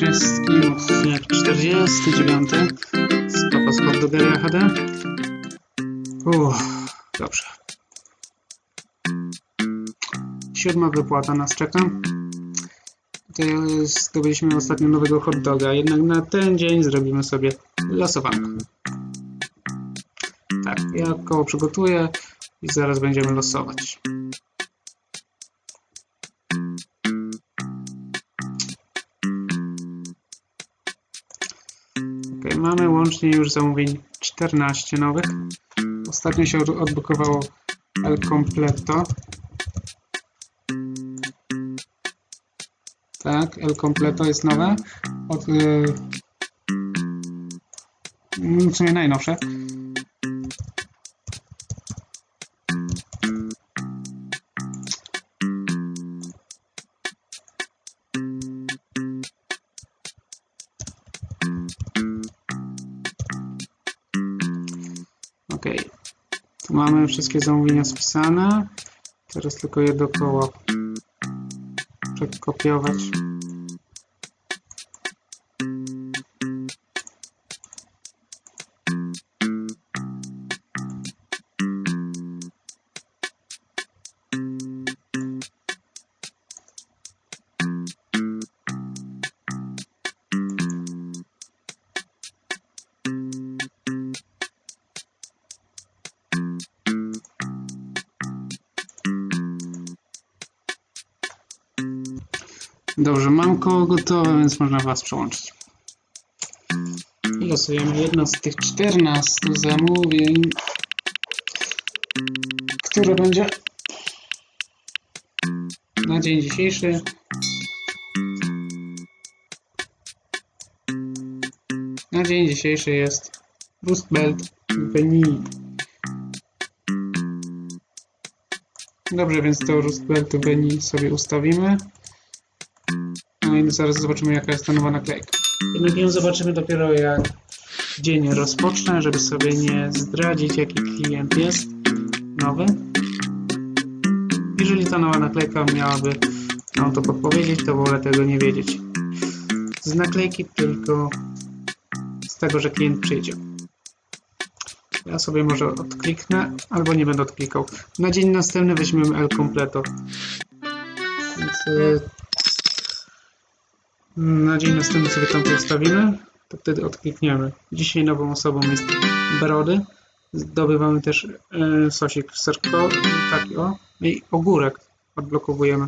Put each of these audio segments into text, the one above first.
wszystkim odcinek 49 z Papa z Hotdogeria HD. Uff, dobrze. Siódma wypłata nas czeka. Tutaj zdobyliśmy ostatnio nowego hot doga, jednak na ten dzień zrobimy sobie losowanko. Tak, ja koło przygotuję i zaraz będziemy losować. Łącznie już zamówień 14 nowych. Ostatnio się od- odblokowało El Completo. Tak, El Completo jest nowe. Od, y, mm, w sumie najnowsze. Ok. Tu mamy wszystkie zamówienia spisane. Teraz tylko je dookoła przekopiować. Dobrze, mam koło gotowe, więc można Was przełączyć. Losujemy jedno z tych 14 zamówień, które będzie na dzień dzisiejszy. Na dzień dzisiejszy jest Rust Beni. Dobrze, więc to Rust Beni sobie ustawimy. No i zaraz zobaczymy jaka jest ta nowa naklejka. Jednak ją zobaczymy dopiero jak dzień rozpocznę, żeby sobie nie zdradzić jaki klient jest nowy. Jeżeli ta nowa naklejka miałaby nam to podpowiedzieć, to wolę tego nie wiedzieć. Z naklejki tylko z tego, że klient przyjdzie. Ja sobie może odkliknę, albo nie będę odklikał. Na dzień następny weźmiemy El Completo. Więc y, na dzień następny sobie tam to ustawimy, to wtedy odklikniemy. Dzisiaj nową osobą jest Brody. Zdobywamy też e, sosik serkowy, taki o, i ogórek odblokowujemy.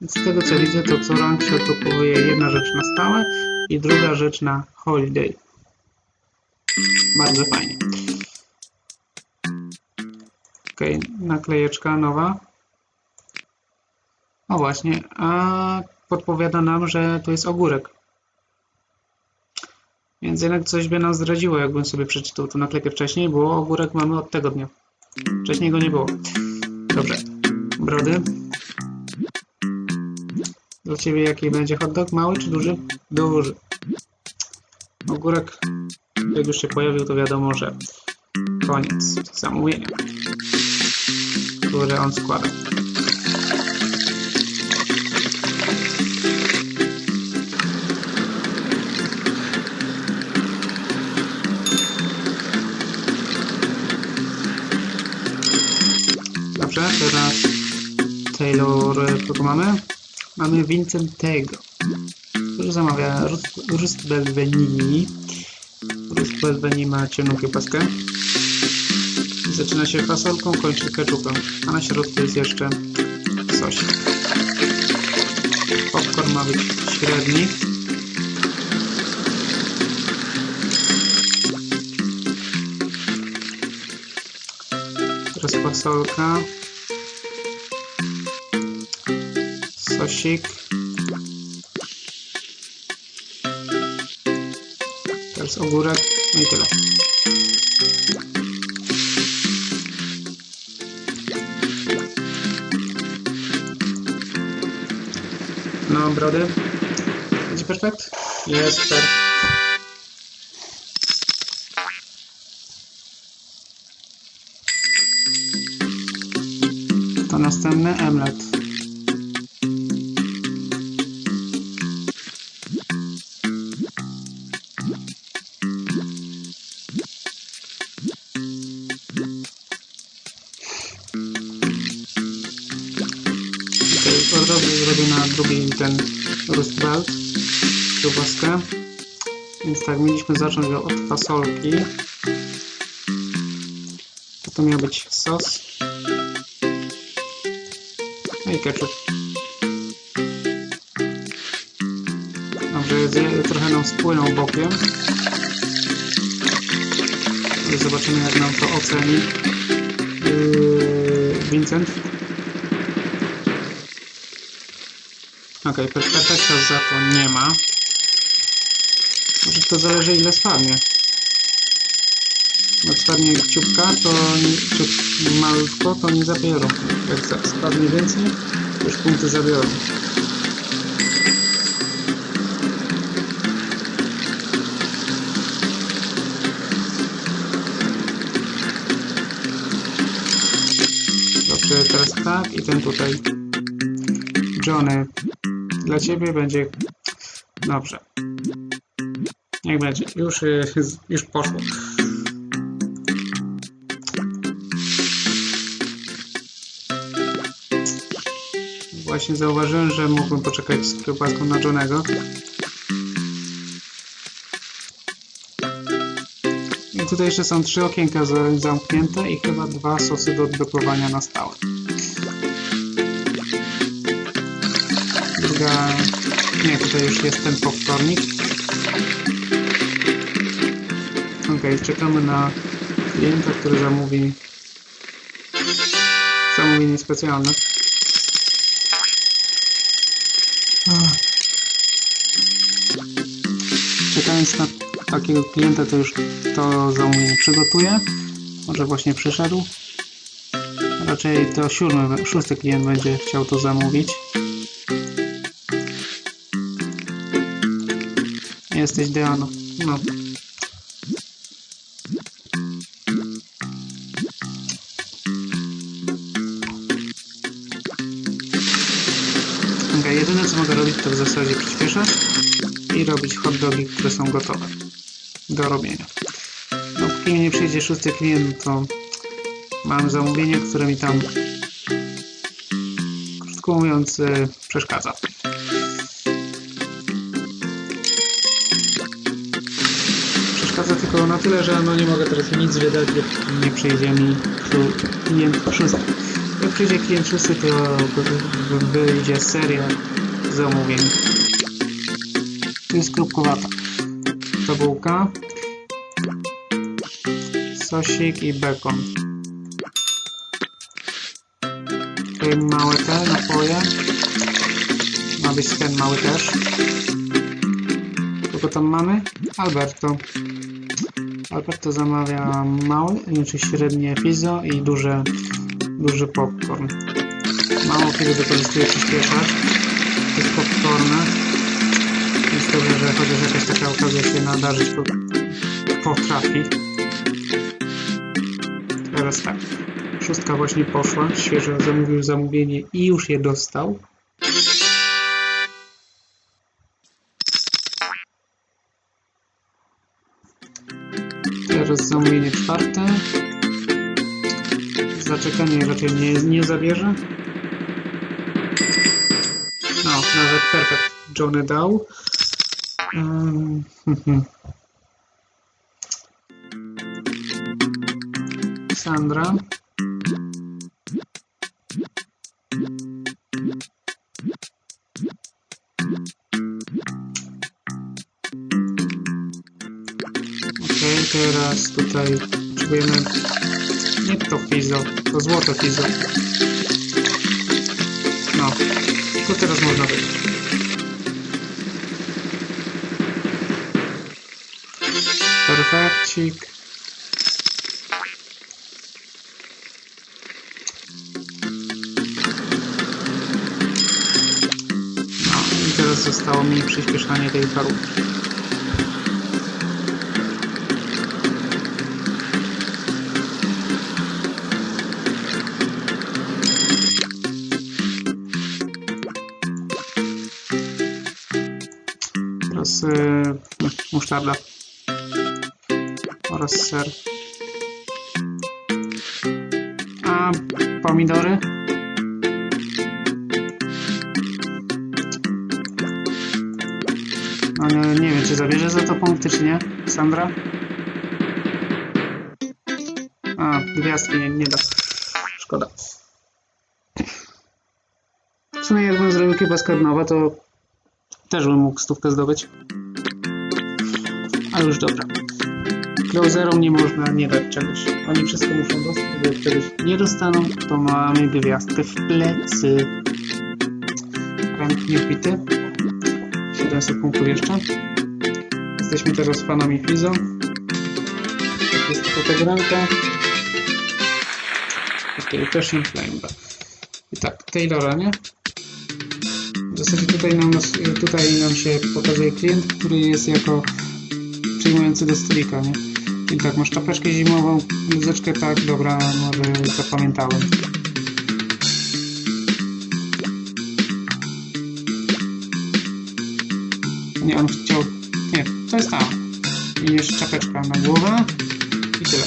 Z tego co widzę, to co rank się odblokowuje jedna rzecz na stałe i druga rzecz na holiday. Bardzo fajnie. Ok, naklejeczka nowa. O właśnie, a podpowiada nam, że to jest ogórek. Więc jednak coś by nam zdradziło, jakbym sobie przeczytał tą naklejkę wcześniej, bo ogórek mamy od tego dnia. Wcześniej go nie było. Dobrze. Brody. Dla Ciebie jaki będzie hot dog? Mały czy duży? Duży. Ogórek, jak już się pojawił, to wiadomo, że koniec zamówienia, które on składa. Taylor, kogo mamy? Mamy Vincentego, który zamawia Rust- Rust Belveni. Rust Belveni ma ciemną kiełbaskę. Zaczyna się fasolką, kończy keczupem, a na środku jest jeszcze sosik. Popcorn ma być średni. Teraz fasolka. Sosik. Teraz ogórek. No i tyle. No, brody. Będzie perfekt? Jest perfekt. To następny emlet. Więc tak, mieliśmy zacząć od fasolki. To miał być sos. No i ketchup. Dobrze, zje- trochę nam spłynął bokiem. Zobaczymy jak nam to oceni yy, Vincent. Ok, perfekta za to nie ma. Może to zależy ile spadnie. Jak spadnie ciupka, to nie, malutko, to nie zabiorą. Jak spadnie więcej, już punkty zabiorą. Dobrze, teraz tak i ten tutaj. Johnny, dla ciebie będzie... Dobrze. Niech będzie. Już, y, już poszło. Właśnie zauważyłem, że mógłbym poczekać z kiełbaską na Johnego. I tutaj jeszcze są trzy okienka za- zamknięte i chyba dwa sosy do odblokowania na stałe. Druga... Nie, tutaj już jest ten powtórnik. Ok, czekamy na klienta, który zamówi zamówienie specjalne. Czekając na takiego klienta, to już to zamówienie przygotuję. Może właśnie przyszedł. Raczej to siódmy, szósty klient będzie chciał to zamówić. Jesteś Deano. No. To w zasadzie przyspieszać i robić hot dogi, które są gotowe do robienia. No, póki nie przyjdzie szósty klient, to mam zamówienie, które mi tam krótko mówiąc e, przeszkadza. Przeszkadza tylko na tyle, że no nie mogę teraz nic wydać, dopóki nie przyjdzie mi klient szósty. Jak przyjdzie klient szósty, to wy- wyjdzie seria zamówień. Jest kropkowata. To bułka, sosik i bekon. Tutaj małe te napoje. Ma być ten mały też. Kogo tam mamy? Alberto. Alberto zamawia mały, znaczy średnie pizzo i duże, duży popcorn. Mało kiedy wykorzystuje przyspieszacz. To jest popcorne. Jest dobrze, że chociaż jakaś taka okazja się nadarzyć po, potrafi. Teraz tak. Szóstka właśnie poszła. Świeżo zamówił zamówienie i już je dostał. Teraz zamówienie czwarte. Zaczekanie raczej nie, nie zabierze. Nawet perfekt. Johnny dał. Um, Sandra. Okej, teraz tutaj potrzebujemy nie to fizo, to złote fizo. No, to teraz można wyjść. Perfekcik. No zostało mi przyspieszanie tej parówki. Y, oraz musztarda oraz ser. A pomidory? No nie, nie wiem, czy zabierze za to punkty, czy nie, Sandra? A, gwiazdki nie, nie da. Szkoda. W sumie jakbym zrobił kiełbaskę od nowa, to też bym mógł stówkę zdobyć. Ale już dobra. Closerom nie można nie dać czegoś. Oni wszystko muszą dostać, bo jak czegoś nie dostaną, to mamy gwiazdkę w plecy. Rank niewbity. 700 punktów jeszcze. Jesteśmy teraz fanami Fizo. Jest ranka. Okej, też nie Flame'a. I tak, Taylora, nie? Zasadzie tutaj nam, tutaj nam się pokazuje klient, który jest jako przyjmujący do stolika, nie? Czyli tak, masz czapeczkę zimową, bluzeczkę, tak, dobra, może zapamiętałem. Nie, on chciał... Nie, to jest tam. I jeszcze czapeczka na głowę i tyle.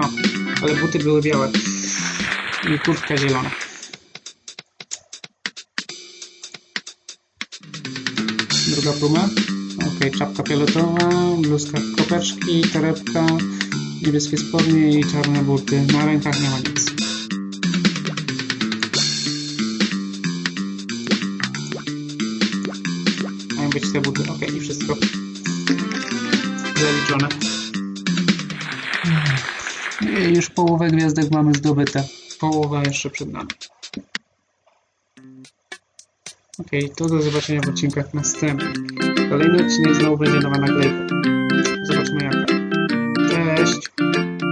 O, ale buty były białe. I kurtka zielona. Druga pluma. Ok, czapka fioletowa, bluzka w kopeczki, torebka, niebieskie spodnie i czarne buty. Na rękach nie ma nic. Mają być te buty. Ok, i wszystko. Zaliczone. I już połowę gwiazdek mamy zdobyte. Połowa jeszcze przed nami. Ok, to do zobaczenia w odcinkach następnych. Kolejny odcinek znowu będzie nowa nagrywka.